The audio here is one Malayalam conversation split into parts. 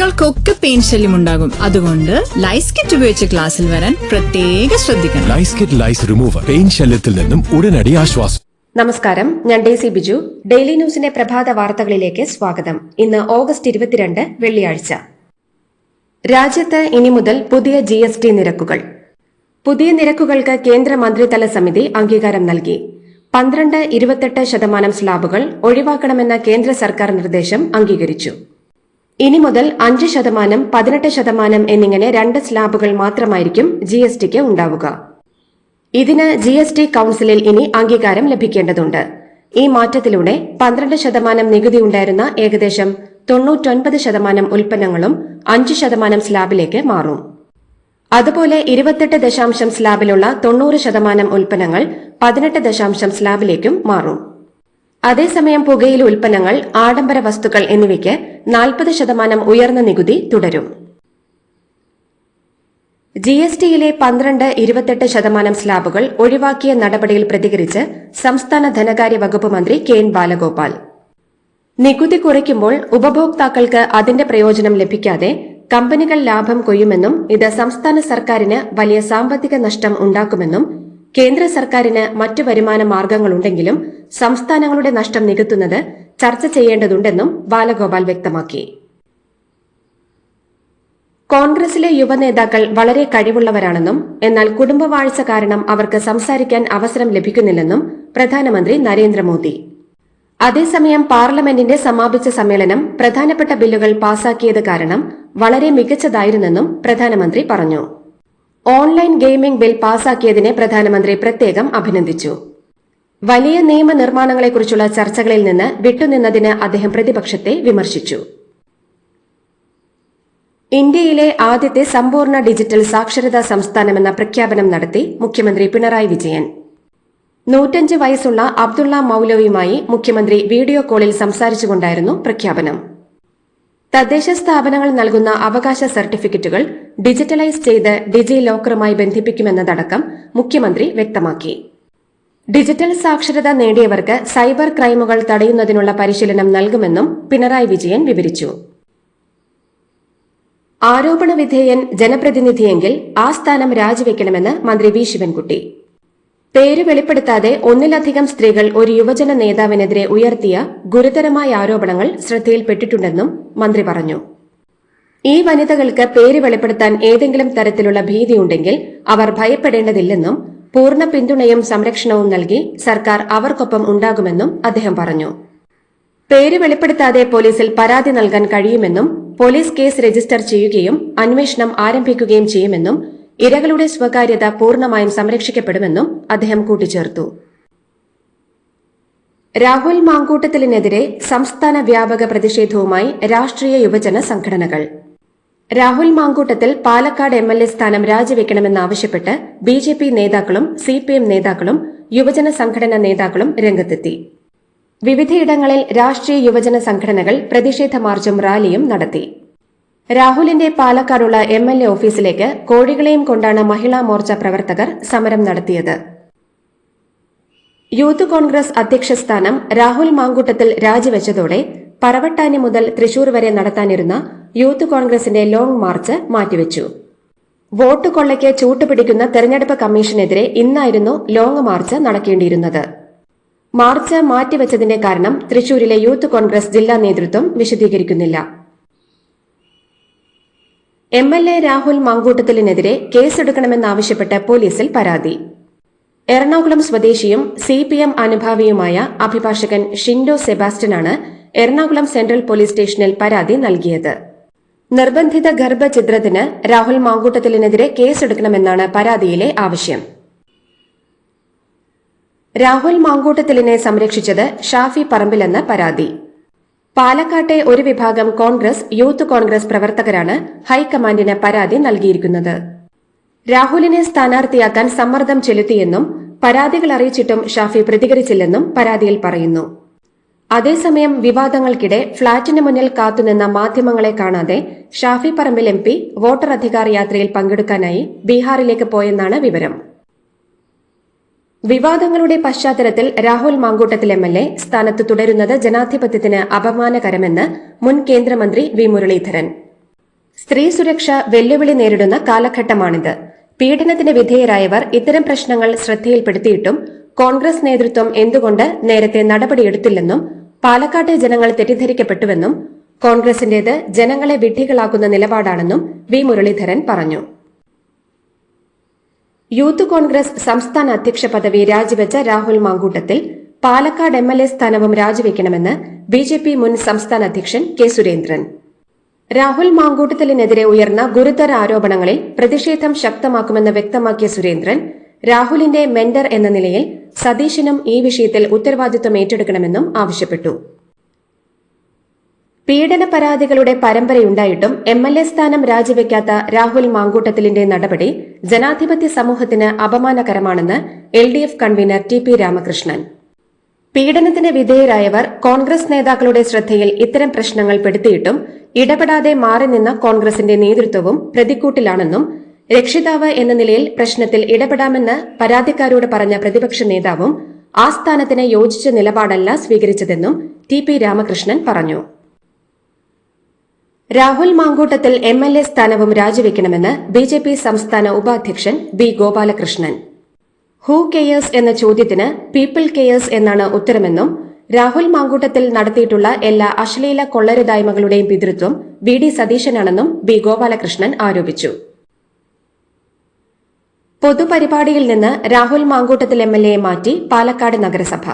കുട്ടികൾക്കൊക്കെ പെയിൻ ശല്യം ഉണ്ടാകും. അതുകൊണ്ട് ലൈസ് കിറ്റ് ഉപയോഗിച്ച് ക്ലാസ്സിൽ വരാൻ പ്രത്യേക ശ്രദ്ധിക്കണം. Lice kit lice remover pain ശല്യത്തിൽ നിന്നും ഉടനടി ആശ്വാസം. നമസ്കാരം ഞാൻ ഡേസി ബിജു. ഡെയിലി ന്യൂസിന്റെ പ്രഭാത വാർത്തകളിലേക്ക് സ്വാഗതം. ഇന്ന് ഓഗസ്റ്റ് ഇരുപത്തിരണ്ട് വെള്ളിയാഴ്ച. രാജ്യത്ത് ഇനി മുതൽ പുതിയ ജി എസ് ടി നിരക്കുകൾ. പുതിയ നിരക്കുകൾക്ക് കേന്ദ്ര മന്ത്രിതല സമിതി അംഗീകാരം നൽകി. പന്ത്രണ്ട് ഇരുപത്തെട്ട് ശതമാനം സ്ലാബുകൾ ഒഴിവാക്കണമെന്ന കേന്ദ്ര സർക്കാർ നിർദ്ദേശം അംഗീകരിച്ചു. ഇനി മുതൽ അഞ്ച് ശതമാനം പതിനെട്ട് ശതമാനം എന്നിങ്ങനെ രണ്ട് സ്ലാബുകൾ മാത്രമായിരിക്കും ജി എസ് ടിക്ക് ഉണ്ടാവുക. ഇതിന് ജി എസ് ടി കൌൺസിലിൽ ഇനി അംഗീകാരം ലഭിക്കേണ്ടതുണ്ട്. ഈ മാറ്റത്തിലൂടെ പന്ത്രണ്ട് ശതമാനം നികുതി ഉണ്ടായിരുന്ന ഏകദേശം തൊണ്ണൂറ്റൊൻപത് ശതമാനം ഉൽപ്പന്നങ്ങളും അഞ്ച് ശതമാനം സ്ലാബിലേക്ക് മാറും. അതുപോലെ ഇരുപത്തെട്ട് ദശാംശം സ്ലാബിലുള്ള തൊണ്ണൂറ് ശതമാനം ഉൽപ്പന്നങ്ങൾ പതിനെട്ട് ദശാംശം സ്ലാബിലേക്കും മാറും. അതേസമയം പുകയില ഉൽപ്പന്നങ്ങൾ ആഡംബര വസ്തുക്കൾ എന്നിവയ്ക്ക് നാൽപ്പത് ശതമാനം ഉയർന്ന നികുതി തുടരും. ജി എസ് ടിയിലെ പന്ത്രണ്ട് ഇരുപത്തെട്ട് ശതമാനം സ്ലാബുകൾ ഒഴിവാക്കിയ നടപടിയിൽ പ്രതികരിച്ച് സംസ്ഥാന ധനകാര്യ വകുപ്പ് മന്ത്രി കെ എൻ ബാലഗോപാൽ. നികുതി കുറയ്ക്കുമ്പോൾ ഉപഭോക്താക്കൾക്ക് അതിന്റെ പ്രയോജനം ലഭിക്കാതെ കമ്പനികൾ ലാഭം കൊയ്യുമെന്നും ഇത് സംസ്ഥാന സർക്കാരിന് വലിയ സാമ്പത്തിക നഷ്ടം ഉണ്ടാക്കുമെന്നും കേന്ദ്ര സർക്കാരിന് മറ്റു വരുമാന മാർഗങ്ങളുണ്ടെങ്കിലും സംസ്ഥാനങ്ങളുടെ നഷ്ടം നികത്തുന്നത് ചർച്ച ചെയ്യേണ്ടതുണ്ടെന്നും ബാലഗോപാൽ വ്യക്തമാക്കി. കോൺഗ്രസിലെ യുവനേതാക്കൾ വളരെ കഴിവുള്ളവരാണെന്നും എന്നാൽ കുടുംബവാഴ്ച കാരണം അവർക്ക് സംസാരിക്കാൻ അവസരം ലഭിക്കുന്നില്ലെന്നും പ്രധാനമന്ത്രി നരേന്ദ്രമോദി. അതേസമയം പാർലമെന്റിന്റെ സമാപിച്ച സമ്മേളനം പ്രധാനപ്പെട്ട ബില്ലുകൾ പാസാക്കിയത് കാരണം വളരെ മികച്ചതായിരുന്നെന്നും പ്രധാനമന്ത്രി പറഞ്ഞു. ഓൺലൈൻ ഗെയിമിംഗ് ബിൽ പാസാക്കിയതിനെ പ്രധാനമന്ത്രി പ്രത്യേകം അഭിനന്ദിച്ചു. വലിയ നിയമനിർമ്മാണങ്ങളെക്കുറിച്ചുള്ള ചർച്ചകളിൽ നിന്ന് വിട്ടുനിന്നതിന് അദ്ദേഹം പ്രതിപക്ഷത്തെ വിമർശിച്ചു. ഇന്ത്യയിലെ ആദ്യത്തെ സമ്പൂർണ ഡിജിറ്റൽ സാക്ഷരതാ സംസ്ഥാനമെന്ന പ്രഖ്യാപനം നടത്തി മുഖ്യമന്ത്രി പിണറായി വിജയൻ. നൂറ്റഞ്ച് വയസ്സുള്ള അബ്ദുള്ള മൌലവിയുമായി മുഖ്യമന്ത്രി വീഡിയോ കോളിൽ സംസാരിച്ചുകൊണ്ടായിരുന്നു പ്രഖ്യാപനം. തദ്ദേശ സ്ഥാപനങ്ങൾ നൽകുന്ന അവകാശ സർട്ടിഫിക്കറ്റുകൾ ഡിജിറ്റലൈസ് ചെയ്ത് ഡിജി ലോക്കറുമായി ബന്ധിപ്പിക്കുമെന്നതടക്കം മുഖ്യമന്ത്രി വ്യക്തമാക്കി. ഡിജിറ്റൽ സാക്ഷരത നേടിയവർക്ക് സൈബർ ക്രൈമുകൾ തടയുന്നതിനുള്ള പരിശീലനം നൽകുമെന്നും പിണറായി വിജയൻ വിവരിച്ചു. ആരോപണ വിധേയൻ ജനപ്രതിനിധിയെങ്കിൽ ആ സ്ഥാനം രാജിവെക്കണമെന്ന് മന്ത്രി വി. ശിവൻകുട്ടി. പേര് വെളിപ്പെടുത്താതെ ഒന്നിലധികം സ്ത്രീകൾ ഒരു യുവജന നേതാവിനെതിരെ ഉയർത്തിയ ഗുരുതരമായ ആരോപണങ്ങൾ ശ്രദ്ധയിൽപ്പെട്ടിട്ടുണ്ടെന്നും മന്ത്രി പറഞ്ഞു. ഈ വനിതകൾക്ക് പേര് വെളിപ്പെടുത്താൻ ഏതെങ്കിലും തരത്തിലുള്ള ഭീതിയുണ്ടെങ്കിൽ അവർ ഭയപ്പെടേണ്ടതില്ലെന്നും പൂർണ പിന്തുണയും സംരക്ഷണവും നൽകി സർക്കാർ അവർക്കൊപ്പം ഉണ്ടാകുമെന്നും അദ്ദേഹം പറഞ്ഞു. പേര് വെളിപ്പെടുത്താതെ പോലീസിൽ പരാതി നൽകാൻ കഴിയുമെന്നും പോലീസ് കേസ് രജിസ്റ്റർ ചെയ്യുകയും അന്വേഷണം ആരംഭിക്കുകയും ചെയ്യുമെന്നും ഇരകളുടെ സ്വകാര്യത പൂർണമായും സംരക്ഷിക്കപ്പെടുമെന്നും അദ്ദേഹം കൂട്ടിച്ചേർത്തു. രാഹുൽ മാങ്കൂട്ടത്തിലിനെതിരെ സംസ്ഥാന വ്യാപക പ്രതിഷേധവുമായി രാഷ്ട്രീയ യുവജന സംഘടനകൾ. Rahul Mamkootathil Palakkad M L A സ്ഥാനം രാജിവെക്കണമെന്നാവശ്യപ്പെട്ട് ബി ജെ പി നേതാക്കളും സി പി എം നേതാക്കളും യുവജന സംഘടനാ നേതാക്കളും രംഗത്തെത്തി. വിവിധയിടങ്ങളിൽ രാഷ്ട്രീയ യുവജന സംഘടനകൾ പ്രതിഷേധ മാർച്ചും റാലിയും നടത്തി. രാഹുലിന്റെ പാലക്കാടുള്ള എം എൽ എ ഓഫീസിലേക്ക് കോഴികളെയും കൊണ്ടാണ് മഹിളാ മോർച്ച പ്രവർത്തകർ സമരം നടത്തിയത്. യൂത്ത് കോൺഗ്രസ് അധ്യക്ഷ സ്ഥാനം രാഹുൽ മാങ്കൂട്ടത്തിൽ രാജിവെച്ചതോടെ പറവട്ടാനി മുതൽ തൃശൂർ വരെ നടത്താനിരുന്ന യൂത്ത് കോൺഗ്രസിന്റെ ലോങ് മാർച്ച് മാറ്റിവെച്ചു. വോട്ട് കൊള്ളയ്ക്ക് ചൂട്ടുപിടിക്കുന്ന തെരഞ്ഞെടുപ്പ് കമ്മീഷനെതിരെ ഇന്നായിരുന്നു ലോങ് മാർച്ച് നടക്കേണ്ടിയിരുന്നത്. മാർച്ച് മാറ്റിവെച്ചതിന്റെ കാരണം തൃശൂരിലെ യൂത്ത് കോൺഗ്രസ് ജില്ലാ നേതൃത്വം വിശദീകരിക്കുന്നില്ല. എം എൽ എ രാഹുൽ മങ്കൂട്ടത്തിലിനെതിരെ കേസെടുക്കണമെന്നാവശ്യപ്പെട്ട് പോലീസിൽ പരാതി. എറണാകുളം സ്വദേശിയും സി പി എം അനുഭാവിയുമായ അഭിഭാഷകൻ ഷിൻഡോ സെബാസ്റ്റ്യനാണ് എറണാകുളം സെൻട്രൽ പോലീസ് സ്റ്റേഷനിൽ പരാതി നൽകിയത്. നിർബന്ധിത ഗർഭഛിദ്രത്തിന് രാഹുൽ മാങ്കൂട്ടത്തിലിനെതിരെ കേസെടുക്കണമെന്നാണ് പരാതിയിലെ ആവശ്യം. രാഹുൽ മാങ്കൂട്ടത്തിലിനെ സംരക്ഷിച്ചത് ഷാഫി പറമ്പിലെന്ന് പരാതി. പാലക്കാട്ടെ ഒരു വിഭാഗം കോൺഗ്രസ് യൂത്ത് കോൺഗ്രസ് പ്രവർത്തകരാണ് ഹൈക്കമാൻഡിന് പരാതി നൽകിയിരിക്കുന്നത്. രാഹുലിനെ സ്ഥാനാർത്ഥിയാക്കാൻ സമ്മർദ്ദം ചെലുത്തിയെന്നും പരാതികൾ അറിയിച്ചിട്ടും ഷാഫി പ്രതികരിച്ചില്ലെന്നും പരാതിയിൽ പറയുന്നു. അതേസമയം വിവാദങ്ങൾക്കിടെ ഫ്ളാറ്റിന് മുന്നിൽ കാത്തുനിന്ന മാധ്യമങ്ങളെ കാണാതെ Shafi Parambil M P voter Adhikar യാത്രയിൽ പങ്കെടുക്കാനായി ബീഹാറിലേക്ക് പോയെന്നാണ് വിവരം. വിവാദങ്ങളുടെ പശ്ചാത്തലത്തിൽ Rahul Mamkootathil M L A സ്ഥാനത്ത് തുടരുന്നത് ജനാധിപത്യത്തിന് അപമാനകരമെന്ന് മുൻ കേന്ദ്രമന്ത്രി വി മുരളീധരൻ. സ്ത്രീ സുരക്ഷ വെല്ലുവിളി നേരിടുന്ന കാലഘട്ടമാണിത്. പീഡനത്തിന് വിധേയരായവർ ഇത്തരം പ്രശ്നങ്ങൾ ശ്രദ്ധയിൽപ്പെടുത്തിയിട്ടും കോൺഗ്രസ് നേതൃത്വം എന്തുകൊണ്ട് നേരത്തെ നടപടിയെടുത്തില്ലെന്നും പാലക്കാട്ടെ ജനങ്ങൾ തെറ്റിദ്ധരിക്കപ്പെട്ടുവെന്നും കോൺഗ്രസിന്റേത് ജനങ്ങളെ വിഡ്ഢികളാക്കുന്ന നിലപാടാണെന്നും വി മുരളീധരൻ പറഞ്ഞു. യൂത്ത് കോൺഗ്രസ് സംസ്ഥാന അധ്യക്ഷ പദവി രാജിവെച്ച Rahul Mamkootathil Palakkad M L A സ്ഥാനവും രാജിവെക്കണമെന്ന് ബി ജെ പി മുൻ സംസ്ഥാന അധ്യക്ഷൻ കെ സുരേന്ദ്രൻ. രാഹുൽ മാങ്കൂട്ടത്തിലിനെതിരെ ഉയർന്ന ഗുരുതര ആരോപണങ്ങളിൽ പ്രതിഷേധം ശക്തമാക്കുമെന്ന് വ്യക്തമാക്കിയ സുരേന്ദ്രൻ രാഹുലിന്റെ മെന്റർ എന്ന നിലയിൽ സതീശനും ഈ വിഷയത്തിൽ ഉത്തരവാദിത്വം ഏറ്റെടുക്കണമെന്നും ആവശ്യപ്പെട്ടു. പീഡന പരാതികളുടെ പരമ്പരയുണ്ടായിട്ടും എം എൽ എ സ്ഥാനം രാജിവെക്കാത്ത രാഹുൽ മാങ്കൂട്ടത്തിലിന്റെ നടപടി ജനാധിപത്യ സമൂഹത്തിന് അപമാനകരമാണെന്ന് L D F convener T P Ramakrishnan. പീഡനത്തിന് വിധേയരായവർ കോൺഗ്രസ് നേതാക്കളുടെ ശ്രദ്ധയിൽ ഇത്തരം പ്രശ്നങ്ങൾ പെടുത്തിയിട്ടും ഇടപെടാതെ മാറി നിന്ന കോൺഗ്രസിന്റെ നേതൃത്വവും പ്രതിക്കൂട്ടിലാണെന്നും രക്ഷിതാവ് എന്ന നിലയിൽ പ്രശ്നത്തിൽ ഇടപെടാമെന്ന് പരാതിക്കാരോട് പറഞ്ഞ പ്രതിപക്ഷ നേതാവും ആ സ്ഥാനത്തിന് യോജിച്ച നിലപാടല്ല സ്വീകരിച്ചതെന്നും ടി പി രാമകൃഷ്ണൻ പറഞ്ഞു. Rahul Mamkootathil M L A സ്ഥാനവും രാജിവെക്കണമെന്ന് ബി ജെ പി സംസ്ഥാന ഉപാധ്യക്ഷൻ ബി ഗോപാലകൃഷ്ണൻ. ഹൂ കെയേഴ്സ് എന്ന ചോദ്യത്തിന് പീപ്പിൾ കെയേഴ്സ് എന്നാണ് ഉത്തരമെന്നും രാഹുൽ മാങ്കൂട്ടത്തിൽ നടത്തിയിട്ടുള്ള എല്ലാ അശ്ലീല കൊള്ളരുതായ്മകളുടെയും പിതൃത്വം വി ഡി സതീശനാണെന്നും ബി ഗോപാലകൃഷ്ണൻ ആരോപിച്ചു. പൊതുപരിപാടിയിൽ നിന്ന് രാഹുൽ മാങ്കൂട്ടത്തിൽ എം എൽ എയെ മാറ്റി പാലക്കാട് നഗരസഭ.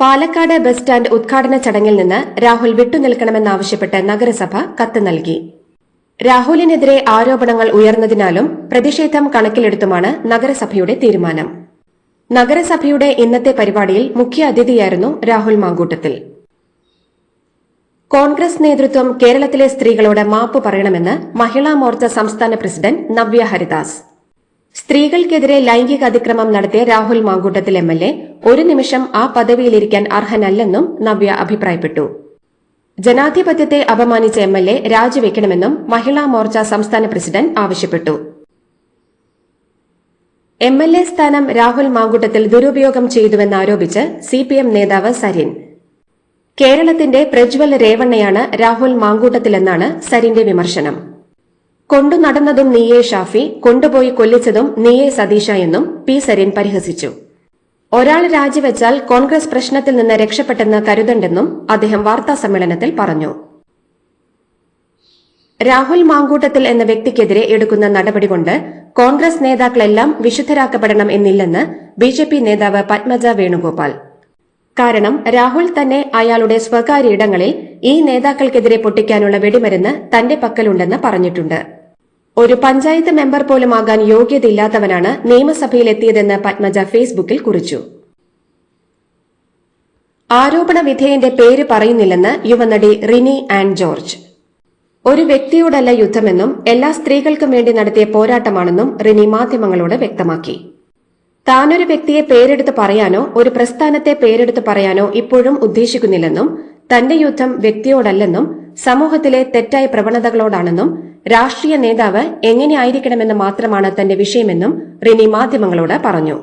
പാലക്കാട് ബസ് സ്റ്റാൻഡ് ഉദ്ഘാടന ചടങ്ങിൽ നിന്ന് രാഹുൽ വിട്ടുനിൽക്കണമെന്നാവശ്യപ്പെട്ട് നഗരസഭ കത്ത് നൽകി. രാഹുലിനെതിരെ ആരോപണങ്ങൾ ഉയർന്നതിനാലും പ്രതിഷേധം കണക്കിലെടുത്തുമാണ് നഗരസഭയുടെ തീരുമാനം. നഗരസഭയുടെ ഇന്നത്തെ പരിപാടിയിൽ മുഖ്യ അതിഥിയായിരുന്നു രാഹുൽ മാങ്കൂട്ടത്തിൽ. കോൺഗ്രസ് നേതൃത്വം കേരളത്തിലെ സ്ത്രീകളോട് മാപ്പ് പറയണമെന്ന് മഹിളാ മോർച്ച സംസ്ഥാന പ്രസിഡന്റ് നവ്യ ഹരിദാസ്. സ്ത്രീകൾക്കെതിരെ ലൈംഗിക അതിക്രമം നടത്തിയ Rahul Mamkootathil M L A ഒരു നിമിഷം ആ പദവിയിലിരിക്കാൻ അർഹനല്ലെന്നും നവ്യ അഭിപ്രായപ്പെട്ടു. ജനാധിപത്യത്തെ അപമാനിച്ച എം എൽ എ രാജിവെക്കണമെന്നും മഹിളാ മോർച്ച സംസ്ഥാന പ്രസിഡന്റ് ആവശ്യപ്പെട്ടു. എം എൽ എ സ്ഥാനം രാഹുൽ മാങ്കൂട്ടത്തിൽ ദുരുപയോഗം ചെയ്തുവെന്നാരോപിച്ച് സി പി എം നേതാവ് സരിൻ. കേരളത്തിന്റെ പ്രജ്വൽ രേവണ്ണയാണ് രാഹുൽ മാങ്കൂട്ടത്തിലെന്നാണ് സരിന്റെ വിമർശനം. കൊണ്ടു നടന്നതും നീയെ ഷാഫി കൊണ്ടുപോയി കൊല്ലിച്ചതും നീയെ സതീഷ എന്നും പി സരിൻ പരിഹസിച്ചു. ഒരാൾ രാജിവെച്ചാൽ കോൺഗ്രസ് പ്രശ്നത്തിൽ നിന്ന് രക്ഷപ്പെട്ടെന്ന് കരുതണ്ടെന്നും അദ്ദേഹം വാർത്താ സമ്മേളനത്തിൽ പറഞ്ഞു. രാഹുൽ മാങ്കൂട്ടത്തിൽ എന്ന വ്യക്തിക്കെതിരെ എടുക്കുന്ന നടപടി കൊണ്ട് കോൺഗ്രസ് നേതാക്കളെല്ലാം വിശുദ്ധരാക്കപ്പെടണം എന്നില്ലെന്ന് ബിജെപി നേതാവ് പത്മജ വേണുഗോപാൽ. കാരണം രാഹുൽ തന്നെ അയാളുടെ സ്വകാര്യ ഇടങ്ങളിൽ ഈ നേതാക്കൾക്കെതിരെ പൊട്ടിക്കാനുള്ള വെടിമരുന്ന് തന്റെ പക്കലുണ്ടെന്ന് പറഞ്ഞിട്ടുണ്ട്. ഒരു പഞ്ചായത്ത് മെമ്പർ പോലും ആകാൻ യോഗ്യതയില്ലാത്തവനാണ് നിയമസഭയിലെത്തിയതെന്ന് പത്മജ ഫേസ്ബുക്കിൽ കുറിച്ചു. ആരോപണ വിധേയന്റെ പേര് പറയുന്നില്ലെന്ന് യുവനടി റിനി ആൻഡ് ജോർജ്. ഒരു വ്യക്തിയോടല്ല യുദ്ധമെന്നും എല്ലാ സ്ത്രീകൾക്കും വേണ്ടി നടത്തിയ പോരാട്ടമാണെന്നും റിനി മാധ്യമങ്ങളോട് വ്യക്തമാക്കി. താനൊരു വ്യക്തിയെ പേരെടുത്ത് പറയാനോ ഒരു പ്രസ്ഥാനത്തെ പേരെടുത്ത് പറയാനോ ഇപ്പോഴും ഉദ്ദേശിക്കുന്നില്ലെന്നും തന്റെ യുദ്ധം വ്യക്തിയോടല്ലെന്നും സമൂഹത്തിലെ തെറ്റായ പ്രവണതകളോടാണെന്നും രാഷ്ട്രീയ നേതാവ് എങ്ങനെയായിരിക്കണമെന്ന് മാത്രമാണ് തന്റെ വിഷയമെന്നും റിനി മാധ്യമങ്ങളോട് പറഞ്ഞു.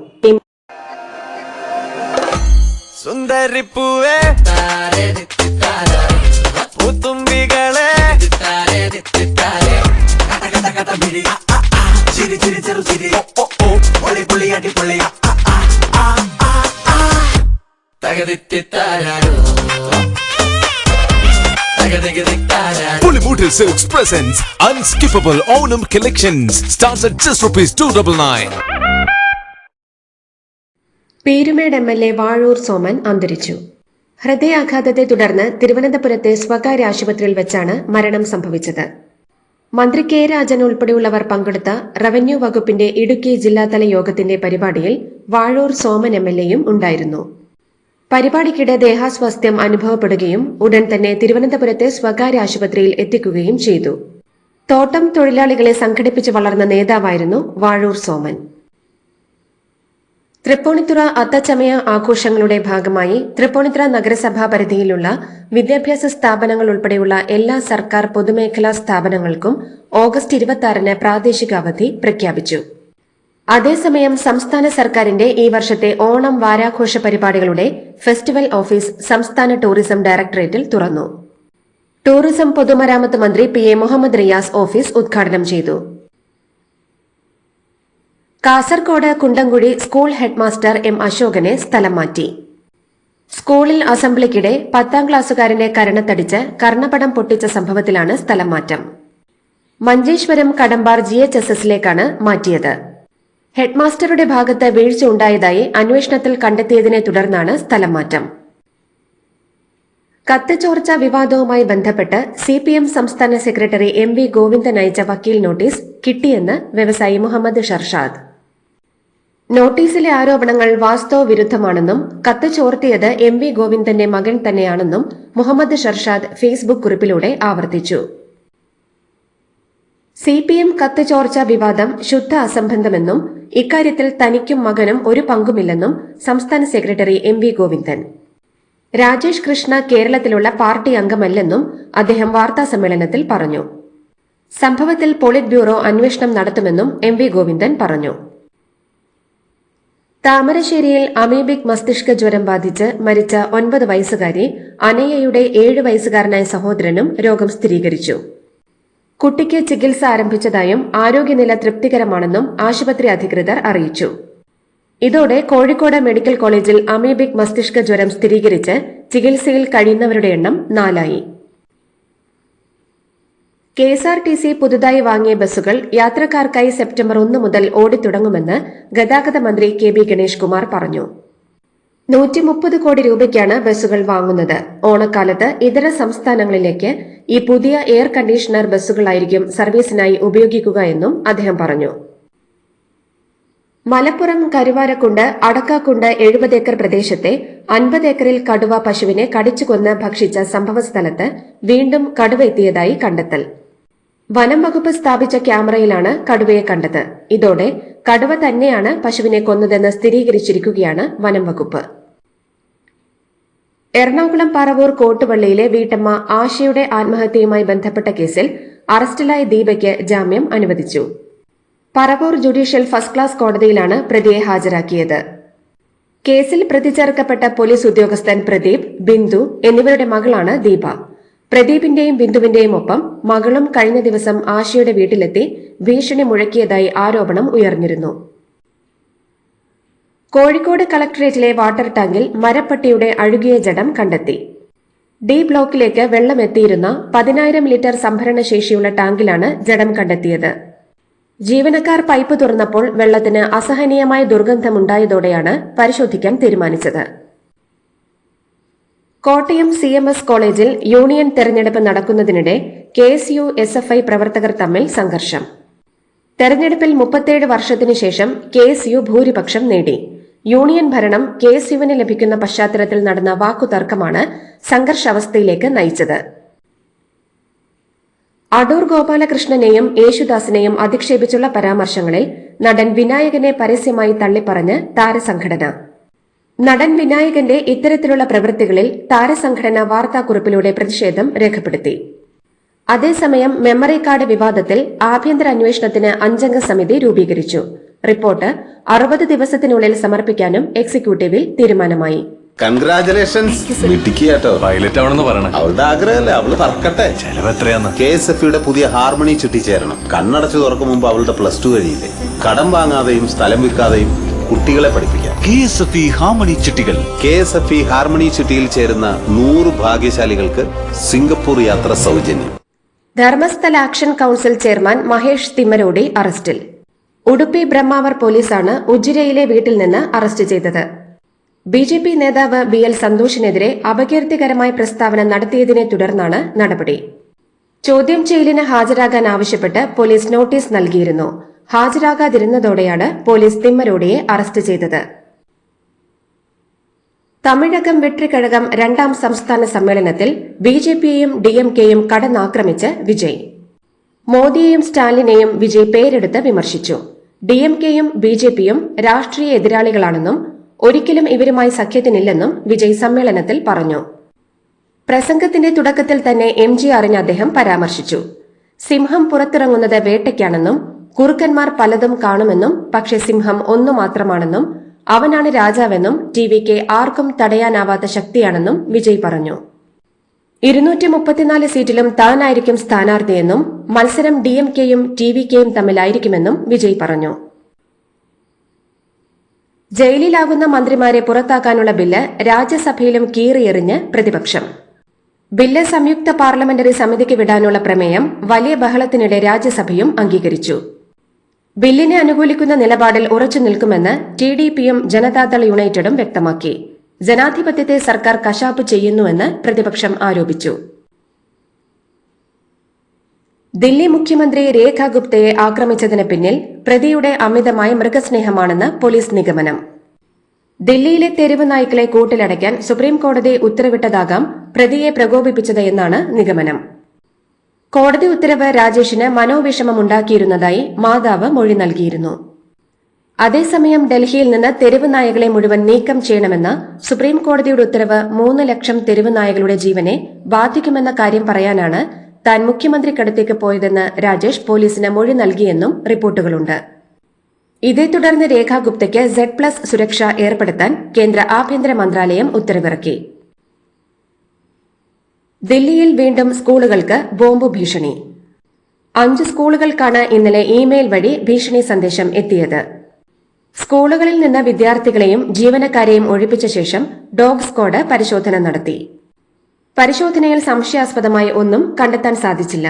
സുന്ദരിപ്പൂവേ പൂത്തുമ്പികളെ ചിരി ചിരി ചെറു ചിരി ഓ ഓ പൊളി ആ അടിപൊളി തകതിത്തിത്താരോ Pulimutil Silks presents Unskippable Onam Collections. Starts at just rupees 299. Peermade M L A Vazhoor Soman അന്തരിച്ചു ഹൃദയാഘാതത്തെ തുടർന്ന് തിരുവനന്തപുരത്തെ സ്വകാര്യ ആശുപത്രിയിൽ വെച്ചാണ് മരണം സംഭവിച്ചത് മന്ത്രി കെ രാജൻ ഉൾപ്പെടെയുള്ളവർ പങ്കെടുത്ത റവന്യൂ വകുപ്പിന്റെ ഇടുക്കി ജില്ലാതല യോഗത്തിന്റെ പരിപാടിയിൽ വാഴൂർ സോമൻ എം എൽ എയും ഉണ്ടായിരുന്നു പരിപാടിക്കിടെ ദേഹാസ്വാസ്ഥ്യം അനുഭവപ്പെടുകയും ഉടൻ തന്നെ തിരുവനന്തപുരത്തെ സ്വകാര്യ ആശുപത്രിയിൽ എത്തിക്കുകയും ചെയ്തു. തോട്ടം തൊഴിലാളികളെ സംഘടിപ്പിച്ച് വളർന്ന നേതാവായിരുന്നു വാഴൂർ സോമൻ. തൃപ്പൂണിത്തുറ അത്തച്ചമയ ആഘോഷങ്ങളുടെ ഭാഗമായി തൃപ്പൂണിത്തുറ നഗരസഭാ പരിധിയിലുള്ള വിദ്യാഭ്യാസ സ്ഥാപനങ്ങൾ ഉൾപ്പെടെയുള്ള എല്ലാ സർക്കാർ പൊതുമേഖലാ സ്ഥാപനങ്ങൾക്കും ഓഗസ്റ്റ് ഇരുപത്തിയാറിന് പ്രാദേശിക അവധി പ്രഖ്യാപിച്ചു. അതേസമയം സംസ്ഥാന സർക്കാരിന്റെ ഈ വർഷത്തെ ഓണം വാരാഘോഷ പരിപാടികളുടെ ഫെസ്റ്റിവൽ ഓഫീസ് സംസ്ഥാന ടൂറിസം ഡയറക്ടറേറ്റിൽ തുറന്നു. ടൂറിസം പൊതുമരാമത്ത് മന്ത്രി P A Muhammad Riyas office ഉദ്ഘാടനം ചെയ്തു. Kasaragod Kundamkuzhi school headmaster M അശോകനെ സ്ഥലം മാറ്റി. സ്കൂളിൽ അസംബ്ലിക്കിടെ പത്താം ക്ലാസ്സുകാരന്റെ കരണത്തടിച്ച് കർണപടം പൊട്ടിച്ച സംഭവത്തിലാണ് സ്ഥലം മാറ്റം. Manjeshwaram Kadambar G H S എസിലേക്കാണ് മാറ്റിയത്. ഹെഡ്മാസ്റ്ററുടെ ഭാഗത്ത് വീഴ്ച ഉണ്ടായതായി അന്വേഷണത്തിൽ കണ്ടെത്തിയതിനെ തുടർന്നാണ് സ്ഥലം മാറ്റം. വിവാദവുമായി ബന്ധപ്പെട്ട് സി പി എം സംസ്ഥാന സെക്രട്ടറി എം വി ഗോവിന്ദൻ അയച്ച വക്കീൽ നോട്ടീസ് കിട്ടിയെന്ന് വ്യവസായി മുഹമ്മദ് ഷർഷാദ്. നോട്ടീസിലെ ആരോപണങ്ങൾ വാസ്തവ വിരുദ്ധമാണെന്നും കത്ത് ചോർത്തിയത് എം വി ഗോവിന്ദന്റെ മകൻ തന്നെയാണെന്നും മുഹമ്മദ് ഷർഷാദ് ഫേസ്ബുക്ക് കുറിപ്പിലൂടെ ആവർത്തിച്ചു. സി പി എം കത്ത് ചോർച്ച വിവാദം ശുദ്ധ അസംബന്ധമെന്നും ഇക്കാര്യത്തിൽ തനിക്കും മകനും ഒരു പങ്കുമില്ലെന്നും സംസ്ഥാന secretary M V Govindan. Rajesh Krishna കേരളത്തിലുള്ള പാർട്ടി അംഗമല്ലെന്നും അദ്ദേഹം വാർത്താ സമ്മേളനത്തിൽ പറഞ്ഞു. സംഭവത്തിൽ പോളിറ്റ് ബ്യൂറോ അന്വേഷണം നടത്തുമെന്നും എം വി ഗോവിന്ദൻ പറഞ്ഞു. താമരശ്ശേരിയിൽ അമീബിക് മസ്തിഷ്ക ജ്വരം ബാധിച്ച് മരിച്ച ഒൻപത് വയസ്സുകാരി അനയയുടെ ഏഴ് വയസ്സുകാരനായ സഹോദരനും രോഗം സ്ഥിരീകരിച്ചു. കുട്ടിക്ക് ചികിത്സ ആരംഭിച്ചതായും ആരോഗ്യനില തൃപ്തികരമാണെന്നും ആശുപത്രി അധികൃതർ അറിയിച്ചു. ഇതോടെ കോഴിക്കോട് മെഡിക്കൽ കോളേജിൽ അമീബിക് മസ്തിഷ്ക ജ്വരം സ്ഥിരീകരിച്ച് ചികിത്സയിൽ കഴിയുന്നവരുടെ എണ്ണം നാലായി. K S R T C പുതുതായി വാങ്ങിയ ബസ്സുകൾ യാത്രക്കാർക്കായി സെപ്റ്റംബർ ഒന്ന് മുതൽ ഓടിത്തുടങ്ങുമെന്ന് ഗതാഗത മന്ത്രി കെ ബി ഗണേഷ് കുമാർ പറഞ്ഞു. നൂറ്റി മുപ്പത് കോടി രൂപയ്ക്കാണ് ബസ്സുകൾ വാങ്ങുന്നത്. ഓണക്കാലത്ത് ഇതര സംസ്ഥാനങ്ങളിലേക്ക് ഈ പുതിയ എയർ കണ്ടീഷണർ ബസ്സുകളായിരിക്കും സർവീസിനായി ഉപയോഗിക്കുക എന്നും അദ്ദേഹം പറഞ്ഞു. മലപ്പുറം കരുവാരക്കുണ്ട് അടക്കാക്കുണ്ട് എഴുപത് ഏക്കർ പ്രദേശത്തെ അൻപത് ഏക്കറിൽ കടുവ പശുവിനെ കടിച്ചുകൊന്ന് ഭക്ഷിച്ച സംഭവ സ്ഥലത്ത് വീണ്ടും കടുവ എത്തിയതായി കണ്ടെത്തൽ. വനം വകുപ്പ് സ്ഥാപിച്ച ക്യാമറയിലാണ് കടുവയെ കണ്ടത്. ഇതോടെ കടുവ തന്നെയാണ് പശുവിനെ കൊന്നതെന്ന് സ്ഥിരീകരിച്ചിരിക്കുകയാണ് വനം വകുപ്പ്. എറണാകുളം പറവൂർ കോട്ടുപള്ളിയിലെ വീട്ടമ്മ ആശയുടെ ആത്മഹത്യയുമായി ബന്ധപ്പെട്ട കേസിൽ അറസ്റ്റിലായ ദീപയ്ക്ക് ജാമ്യം അനുവദിച്ചു. പറവൂർ ജുഡീഷ്യൽ ഫസ്റ്റ് ക്ലാസ് കോടതിയിലാണ് പ്രതിയെ ഹാജരാക്കിയത്. കേസിൽ പ്രതി ചേർക്കപ്പെട്ട പോലീസ് ഉദ്യോഗസ്ഥൻ പ്രദീപ് ബിന്ദു എന്നിവരുടെ മകളാണ് ദീപ. പ്രദീപിന്റെയും ബിന്ദുവിന്റെയും ഒപ്പം മകളും കഴിഞ്ഞ ദിവസം ആശയുടെ വീട്ടിലെത്തി ഭീഷണി മുഴക്കിയതായി ആരോപണം ഉയർന്നിരുന്നു. കോഴിക്കോട് കളക്ടറേറ്റിലെ വാട്ടർ ടാങ്കിൽ മരപ്പട്ടിയുടെ അഴുകിയ ജഡം കണ്ടെത്തി. ഡി ബ്ലോക്കിലേക്ക് വെള്ളം എത്തിയിരുന്ന പതിനായിരം ലിറ്റർ സംഭരണ ശേഷിയുള്ള ടാങ്കിലാണ് ജഡം കണ്ടെത്തിയത്. ജീവനക്കാർ പൈപ്പ് തുറന്നപ്പോൾ വെള്ളത്തിന് അസഹനീയമായ ദുർഗന്ധമുണ്ടായതോടെയാണ് പരിശോധിക്കാൻ തീരുമാനിച്ചത്. കോട്ടയം സി എം എസ് കോളേജിൽ യൂണിയൻ തെരഞ്ഞെടുപ്പ് നടക്കുന്നതിനിടെ K S U S F I പ്രവർത്തകർ തമ്മിൽ സംഘർഷം. തെരഞ്ഞെടുപ്പിൽ മുപ്പത്തേഴ് വർഷത്തിനു ശേഷം കെ എസ് യു ഭൂരിപക്ഷം നേടി. യൂണിയൻ ഭരണം കെ യുവിന് ലഭിക്കുന്ന പശ്ചാത്തലത്തിൽ നടന്ന വാക്കുതർക്കമാണ് സംഘർഷാവസ്ഥയിലേക്ക് നയിച്ചത്. അടൂർ ഗോപാലകൃഷ്ണനെയും യേശുദാസിനെയും അധിക്ഷേപിച്ചുള്ള പരാമർശങ്ങളിൽ നടൻ വിനായകനെ പരസ്യമായി തള്ളിപ്പറഞ്ഞ് താരസംഘടന. നടൻ വിനായകന്റെ ഇത്തരത്തിലുള്ള പ്രവൃത്തികളിൽ താരസംഘടന വാർത്താക്കുറിപ്പിലൂടെ പ്രതിഷേധം രേഖപ്പെടുത്തി. അതേസമയം മെമ്മറി കാർഡ് വിവാദത്തിൽ ആഭ്യന്തര അന്വേഷണത്തിന് അഞ്ചംഗ സമിതി രൂപീകരിച്ചു. റിപ്പോർട്ട് അറുപത് ദിവസത്തിനുള്ളിൽ സമർപ്പിക്കാനും എക്സിക്യൂട്ടീവിൽ തീരുമാനമായി. കൺഗ്രാചുലേഷൻസ് പൈലറ്റ് ആവണമെന്ന് പറയണേ. അവളുടെ ആഗ്രഹമല്ലേ? അവൾ പറക്കട്ടെ. ചെലവ് എത്രയാന്ന് കെ എസ് എഫ് യുടെ പുതിയ ഹാർമണി ചുറ്റി ചേരണം. കണ്ണടച്ചു തുറക്കും മുമ്പ് അവളുടെ പ്ലസ് ടു കഴിയില്ലേ? കടം വാങ്ങാതെയും സ്ഥലം വിൽക്കാതെയും കുട്ടികളെ പഠിപ്പിക്കാം. K S F E harmony ചിട്ടികൾ K S F E harmony ചിട്ടിയിൽ ചേരുന്ന നൂറ് ഭാഗ്യശാലികൾക്ക് സിംഗപ്പൂർ യാത്ര സൗജന്യം. Dharmasthala action council chairman Mahesh Thimmarody അറസ്റ്റിൽ. ഉടുപ്പി ബ്രഹ്മാവർ പോലീസാണ് ഉജിരയിലെ വീട്ടിൽ നിന്ന് അറസ്റ്റ് ചെയ്തത്. ബി ജെ പി നേതാവ് ബി എൽ സന്തോഷിനെതിരെ അപകീർത്തികരമായ പ്രസ്താവന നടത്തിയതിനെ തുടർന്നാണ് നടപടി. ചോദ്യം ചെയ്യലിന് ഹാജരാകാൻ ആവശ്യപ്പെട്ട് പോലീസ് നോട്ടീസ് നൽകിയിരുന്നു. ഹാജരാകാതിരുന്നതോടെയാണ് പോലീസ് തിമ്മരോടിയെ അറസ്റ്റ് ചെയ്തത്. തമിഴകം വെട്രിക്കഴകം രണ്ടാം സംസ്ഥാന സമ്മേളനത്തിൽ ബി ജെ പിയെയും ഡി എം കെയും കടന്നാക്രമിച്ച് വിജയ്. മോദിയെയും സ്റ്റാലിനെയും വിജയ് പേരെടുത്ത് വിമർശിച്ചു. ഡി എം കെയും ബി ജെ പിയും രാഷ്ട്രീയ എതിരാളികളാണെന്നും ഒരിക്കലും ഇവരുമായി സഖ്യത്തിനില്ലെന്നും വിജയ് സമ്മേളനത്തിൽ പറഞ്ഞു. പ്രസംഗത്തിന്റെ തുടക്കത്തിൽ തന്നെ എം ജി ആറിനെ അദ്ദേഹം പരാമർശിച്ചു. സിംഹം പുറത്തിറങ്ങുന്നത് വേട്ടയ്ക്കാണെന്നും കുറുക്കന്മാർ പലതും കാണുമെന്നും പക്ഷേ സിംഹം ഒന്നു മാത്രമാണെന്നും അവനാണ് രാജാവെന്നും ടി വി കെ ആർക്കും തടയാനാവാത്ത ശക്തിയാണെന്നും വിജയ് പറഞ്ഞു. ഇരുന്നൂറ്റി മുപ്പത്തിനാല് സീറ്റിലും താനായിരിക്കും സ്ഥാനാർത്ഥിയെന്നും മത്സരം ഡി എം കെയും ടി വി കെയും തമ്മിലായിരിക്കുമെന്നും വിജയ് പറഞ്ഞു. ജയിലിലാകുന്ന മന്ത്രിമാരെ പുറത്താക്കാനുള്ള ബില്ല് രാജ്യസഭയിലും കീറിയെറിഞ്ഞ് പ്രതിപക്ഷം. ബില്ല് സംയുക്ത പാർലമെന്ററി സമിതിക്ക് വിടാനുള്ള പ്രമേയം വലിയ ബഹളത്തിനിടെ രാജ്യസഭയും അംഗീകരിച്ചു. ബില്ലിനെ അനുകൂലിക്കുന്ന നിലപാടിൽ ഉറച്ചു നിൽക്കുമെന്ന് ടി ഡി പിയും ജനതാദൾ യുണൈറ്റഡും വ്യക്തമാക്കി. ജനാധിപത്യത്തെ സർക്കാർ കശാപ്പ് ചെയ്യുന്നുവെന്ന് പ്രതിപക്ഷം ആരോപിച്ചു. ദില്ലി മുഖ്യമന്ത്രി രേഖ ഗുപ്തയെ ആക്രമിച്ചതിന് പിന്നിൽ പ്രതിയുടെ അമിതമായ മൃഗസ്നേഹമാണെന്ന് പോലീസ് നിഗമനം. ദില്ലിയിലെ തെരുവ് നായ്ക്കളെ കൂട്ടിലടയ്ക്കാൻ സുപ്രീംകോടതി ഉത്തരവിട്ടതാകാം പ്രതിയെ പ്രകോപിപ്പിച്ചത് എന്നാണ് നിഗമനം. കോടതി ഉത്തരവ് രാജേഷിന് മനോവിഷമമുണ്ടാക്കിയിരുന്നതായി മാതാവ് മൊഴി നൽകിയിരുന്നു. അതേസമയം ഡൽഹിയിൽ നിന്ന് തെരുവ് നായകളെ മുഴുവൻ നീക്കം ചെയ്യണമെന്ന സുപ്രീം കോടതിയുടെ ഉത്തരവ് മൂന്ന് ലക്ഷം തെരുവ് നായകളുടെ ജീവനെ ബാധിക്കുമെന്ന കാര്യം പറയാനാണ് താൻ മുഖ്യമന്ത്രിക്കടുത്തേക്ക് പോയതെന്ന് രാജേഷ് പോലീസിന് മൊഴി നൽകിയെന്നും റിപ്പോർട്ടുകളുണ്ട്. ഇതേ തുടർന്ന് രേഖാ ഗുപ്തയ്ക്ക് സെഡ് പ്ലസ് സുരക്ഷ ഏർപ്പെടുത്താൻ കേന്ദ്ര ആഭ്യന്തര മന്ത്രാലയം ഉത്തരവിറക്കി. ദില്ലിയിൽ വീണ്ടും സ്കൂളുകൾക്ക് ബോംബ് ഭീഷണി. അഞ്ച് സ്കൂളുകൾക്കാണ് ഇന്നലെ ഇമെയിൽ വഴി ഭീഷണി സന്ദേശം എത്തിയത്. സ്കൂളുകളിൽ നിന്ന് വിദ്യാർത്ഥികളെയും ജീവനക്കാരെയും ഒഴിപ്പിച്ച ശേഷം ഡോഗ് സ്ക്വാഡ് പരിശോധന നടത്തി. പരിശോധനയിൽ സംശയാസ്പദമായി ഒന്നും കണ്ടെത്താൻ സാധിച്ചില്ല.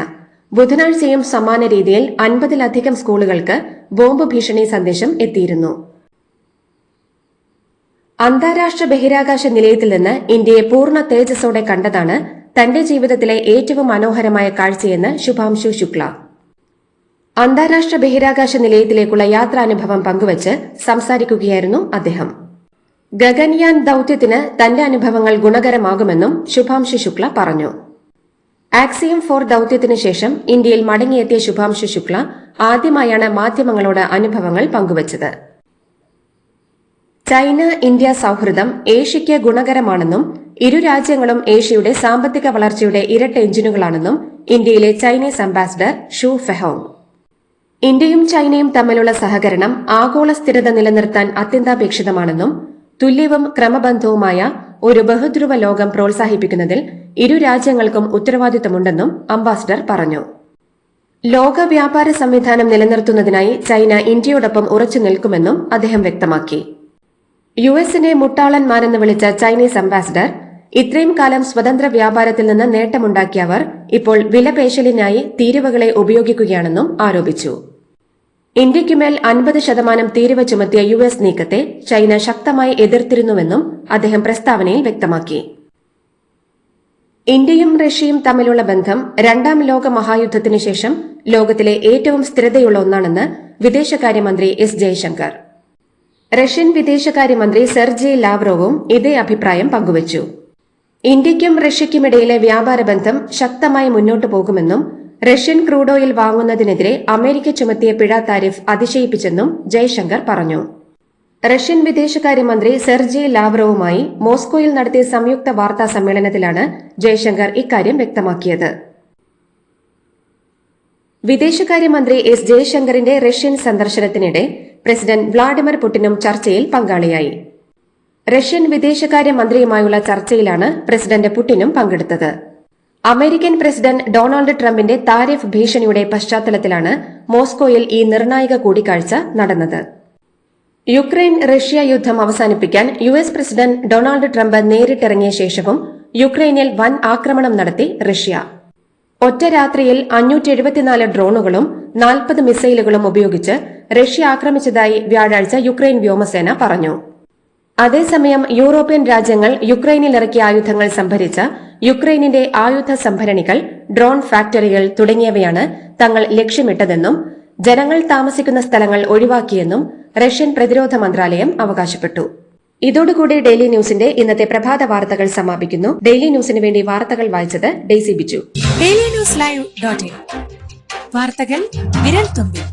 ബുധനാഴ്ചയും സമാന രീതിയിൽ അൻപതിലധികം സ്കൂളുകൾക്ക് ബോംബ് ഭീഷണി സന്ദേശം എത്തിയിരുന്നു. അന്താരാഷ്ട്ര ബഹിരാകാശ നിലയത്തിൽ നിന്ന് ഇന്ത്യയെ പൂർണ തേജസ്സോടെ കണ്ടതാണ് തന്റെ ജീവിതത്തിലെ ഏറ്റവും മനോഹരമായ കാഴ്ചയെന്ന് ശുഭാംശു ശുക്ല. അന്താരാഷ്ട്ര ബഹിരാകാശ നിലയത്തിലേക്കുള്ള യാത്രാനുഭവം പങ്കുവച്ച് സംസാരിക്കുകയായിരുന്നു അദ്ദേഹം. ഗഗൻയാൻ ദൌത്യത്തിന് തന്റെ അനുഭവങ്ങൾ ഗുണകരമാകുമെന്നും ശുഭാംശു ശുക്ല പറഞ്ഞു. ആക്സിയം ഫോർ ദൌത്യത്തിന് ശേഷം ഇന്ത്യയിൽ മടങ്ങിയെത്തിയ ശുഭാംശു ശുക്ല ആദ്യമായാണ് മാധ്യമങ്ങളോട് അനുഭവങ്ങൾ പങ്കുവച്ചത്. ചൈന ഇന്ത്യ സൌഹൃദം ഏഷ്യയ്ക്ക് ഗുണകരമാണെന്നും ഇരു രാജ്യങ്ങളും ഏഷ്യയുടെ സാമ്പത്തിക വളർച്ചയുടെ ഇരട്ട എഞ്ചിനുകളാണെന്നും ഇന്ത്യയിലെ ചൈനീസ് അംബാസിഡർ ഷു ഫെഹോങ്. ഇന്ത്യയും ചൈനയും തമ്മിലുള്ള സഹകരണം ആഗോള സ്ഥിരത നിലനിർത്താൻ അത്യന്താപേക്ഷിതമാണെന്നും തുല്യവും ക്രമബന്ധവുമായ ഒരു ബഹുധ്രുവ ലോകം പ്രോത്സാഹിപ്പിക്കുന്നതിൽ ഇരു രാജ്യങ്ങൾക്കും ഉത്തരവാദിത്തമുണ്ടെന്നും അംബാസിഡർ പറഞ്ഞു. ലോക വ്യാപാര സംവിധാനം നിലനിർത്തുന്നതിനായി ചൈന ഇന്ത്യയോടൊപ്പം ഉറച്ചു നിൽക്കുമെന്നും അദ്ദേഹം വ്യക്തമാക്കി. യു എസിനെ മുട്ടാളന്മാരെന്ന് വിളിച്ച ചൈനീസ് അംബാസിഡർ ഇത്രയും കാലം സ്വതന്ത്ര വ്യാപാരത്തിൽ നിന്ന് നേട്ടമുണ്ടാക്കിയ അവർ ഇപ്പോൾ വിലപേശലിനായി തീരുവകളെ ഉപയോഗിക്കുകയാണെന്നും ആരോപിച്ചു. ഇന്ത്യയ്ക്കുമേൽ അൻപത് ശതമാനം തീരുവ ചുമത്തിയ യു എസ് നീക്കത്തെ ചൈന ശക്തമായി എതിർത്തിരുന്നുവെന്നും അദ്ദേഹം പ്രസ്താവനയിൽ വ്യക്തമാക്കി. ഇന്ത്യയും റഷ്യയും തമ്മിലുള്ള ബന്ധം രണ്ടാം ലോക മഹായുദ്ധത്തിനു ശേഷം ലോകത്തിലെ ഏറ്റവും സ്ഥിരതയുള്ള ഒന്നാണെന്ന് വിദേശകാര്യമന്ത്രി എസ് ജയശങ്കർ. റഷ്യൻ വിദേശകാര്യമന്ത്രി സെർജി ലാവ്റോവും ഇതേ അഭിപ്രായം പങ്കുവച്ചു. ഇന്ത്യയ്ക്കും റഷ്യയ്ക്കുമിടയിലെ വ്യാപാര ബന്ധം ശക്തമായി മുന്നോട്ടു പോകുമെന്നും റഷ്യൻ ക്രൂഡ് ഓയിൽ വാങ്ങുന്നതിനെതിരെ അമേരിക്ക ചുമത്തിയ പിഴ താരിഫ് അതിശയിപ്പിച്ചെന്നും ജയശങ്കർ പറഞ്ഞു. റഷ്യൻ വിദേശകാര്യമന്ത്രി സെർജി ലാവ്റോവുമായി മോസ്കോയിൽ നടത്തിയ സംയുക്ത വാർത്താ സമ്മേളനത്തിലാണ് ജയശങ്കർ ഇക്കാര്യം വ്യക്തമാക്കിയത്. വിദേശകാര്യമന്ത്രി എസ് ജയശങ്കറിന്റെ റഷ്യൻ സന്ദർശനത്തിനിടെ പ്രസിഡന്റ് വ്ളാഡിമിർ പുടിനും ചർച്ചയിൽ പങ്കാളിയായി. റഷ്യൻ വിദേശകാര്യ വിദേശകാര്യമന്ത്രിയുമായുള്ള ചർച്ചയിലാണ് പ്രസിഡന്റ് പുടിനും പങ്കെടുത്തത്. അമേരിക്കൻ പ്രസിഡന്റ് ഡൊണാൾഡ് ട്രംപിന്റെ താരിഫ് ഭീഷണിയുടെ പശ്ചാത്തലത്തിലാണ് മോസ്കോയിൽ ഈ നിർണായക കൂടിക്കാഴ്ച നടന്നത്. യുക്രൈൻ റഷ്യ യുദ്ധം അവസാനിപ്പിക്കാൻ U S president Donald Trump നേരിട്ടിറങ്ങിയ ശേഷവും യുക്രൈനിൽ വൻ ആക്രമണം നടത്തി റഷ്യ. ഒറ്റ രാത്രിയിൽ അഞ്ഞൂറ്റി എഴുപത്തിനാല് ഡ്രോണുകളും നാൽപ്പത് മിസൈലുകളും ഉപയോഗിച്ച് റഷ്യ ആക്രമിച്ചതായി വ്യാഴാഴ്ച യുക്രൈൻ വ്യോമസേന പറഞ്ഞു. അതേസമയം യൂറോപ്യൻ രാജ്യങ്ങൾ യുക്രൈനിൽ ഇറക്കിയ ആയുധങ്ങൾ സംഭരിച്ച യുക്രൈനിന്റെ ആയുധ സംഭരണികൾ ഡ്രോൺ ഫാക്ടറികൾ തുടങ്ങിയവയാണ് തങ്ങൾ ലക്ഷ്യമിട്ടതെന്നും ജനങ്ങൾ താമസിക്കുന്ന സ്ഥലങ്ങൾ ഒഴിവാക്കിയെന്നും റഷ്യൻ പ്രതിരോധ മന്ത്രാലയം അവകാശപ്പെട്ടു. ഇതോടുകൂടി ഡെയിലി ന്യൂസിന്റെ ഇന്നത്തെ പ്രഭാത വാർത്തകൾ സമാപിക്കുന്നു. ഡെയിലി ന്യൂസിന് വേണ്ടി വാർത്തകൾ വായിച്ചത് Daisy Biju. Daily news live വാർത്തകൾ വിരൽ തുമ്പിൽ.